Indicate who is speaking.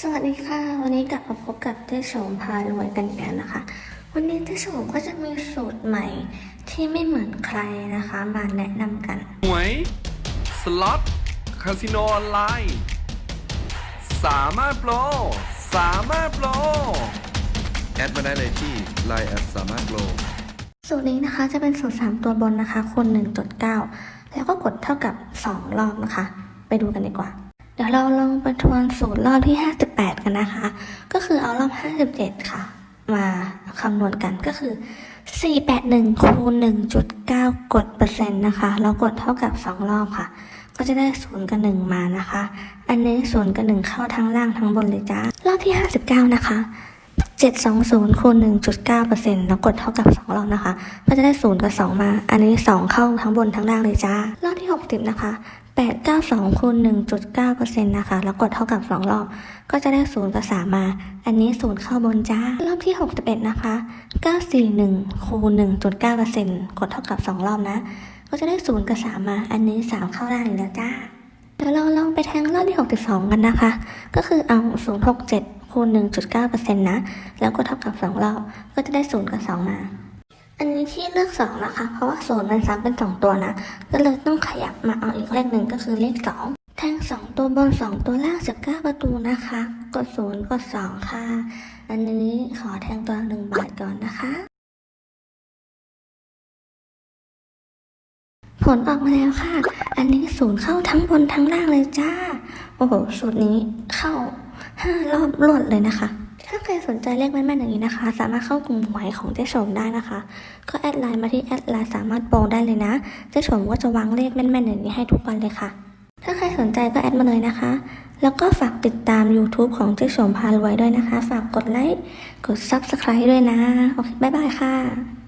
Speaker 1: สวัสดีค่ะ วันนี้กลับมาพบกับเจ๊โฉมพารวยกันอีกแล้วนะคะ วันนี้เจ๊โฉมก็จะมีสูตรใหม่ที่ไม่เหมือนใครนะคะมาแนะนำกัน
Speaker 2: หวยสล็อตคาสิโนออนไลน์สามารถโปรสามารถโปรแอดมาได้เลยที่ Line แอดสามารถโปร
Speaker 1: สูตรนี้นะคะจะเป็นสูตร 3 ตัวบนนะคะคูณ1.9 แล้วก็กดเท่ากับ 2 รอบนะคะ ไปดูกันดีกว่า เดี๋ยวเราลองไปทวนสูตรรอบที่ 58 กันนะคะ ก็คือเอารอบ 57 ค่ะ มาคำนวณกันก็คือ 481คูณ1.9 กดเปอร์เซ็นต์นะคะแล้วกดเท่ากับ 2 รอบค่ะ ก็จะได้ 0 กับ 1 มานะคะ อันนี้ 0 กับ 1 เข้าทั้งล่างทั้งบนเลยจ้ารอบที่ 59 นะคะ720คูณ1.9%แล้วกดเท่ากับ 2 รอบนะคะ ก็จะได้ 0 กับ 2 มา อันนี้ 2 เข้าทั้งบนทั้งล่างเลยจ้ารอบที่ 60 นะคะ 892คูณ1.9%นะคะ แล้วกดเท่ากับ 2 รอบ ก็จะได้ 0 กับ 3 มา อันนี้ 0 เข้าบนจ้า รอบที่ 61 นะคะ 941คูณ1.9%กดเท่ากับ 2 รอบนะ ก็จะได้ 0 กับ 3 มา อันนี้ 3 เข้าล่างอีกแล้วจ้า เดี๋ยวเราลองไปแทงรอบที่ 62 กันนะคะ ก็คือเอา 067คูณ1.9%นะ แล้วก็เท่ากับ 2 รอบ ก็จะได้ 0 กับ 2 มา อันนี้ที่เลือก2นะคะ เพราะว่า0มันซ้ำเป็น2ตัวนะ ก็เลยต้องขยับมาเอาอีกเลขหนึ่งก็คือเลข2แทง2ตัวบน2ตัวล่าง19ประตูนะคะ กด0กด2ค่ะ อันนี้ขอแทงตัวละ1บาทก่อนนะคะ ผลออกมาแล้วค่ะ อันนี้ศูนย์เข้าทั้งบนทั้งล่างเลยจ้า โอ้โหสูตรนี้เข้าห้ารอบรวดเลยนะคะ สนใจเลขแม่นๆอย่างนี้นะคะ สามารถเข้ากลุ่มหวยของเจ๊ชมได้นะคะ ก็แอดไลน์มาที่แอดไลน์สามารถโปรได้เลยนะเจ๊ชมก็จะวางเลขแม่นๆอย่างนี้ให้ทุกวันเลยค่ะ ถ้าใครสนใจก็แอดมาเลยนะคะ แล้วก็ฝากติดตาม YouTube ของเจ๊ชมพารวยด้วยนะคะ ฝากกดไลค์กด Subscribe ด้วยนะโอเคบ๊ายบายค่ะ